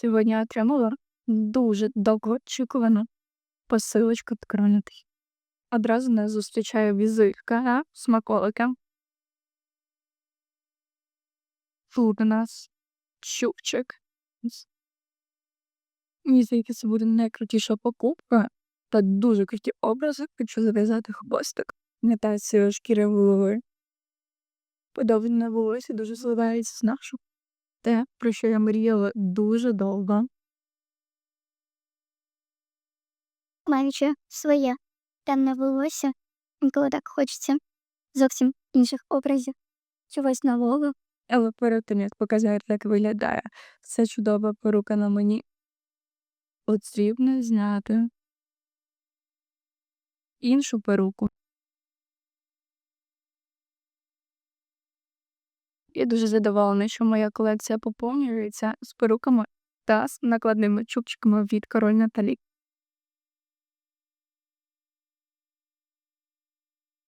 Сьогодні я отримала дуже довгоочікувану посилочку від Кронатий. Одразу нас зустрічає візитка, смаколики. Тут у нас чубчик. Мені здається, це буде найкрутіша покупка та дуже круті образи. Хочу зав'язати хвостик. Імітацію шкіри голови. Подовжене волосся дуже зливається з нашу. Те, про що я мріяла дуже довго. Маючи своє темне волосся, інколи так хочеться зовсім інших образів, чогось нового. Але перед тим, як показати, як виглядає ця чудова порука на мені, потрібно зняти іншу перуку. Я дуже задоволена, що моя колекція поповнюється з перуками та з накладними чубчиками від король Наталі.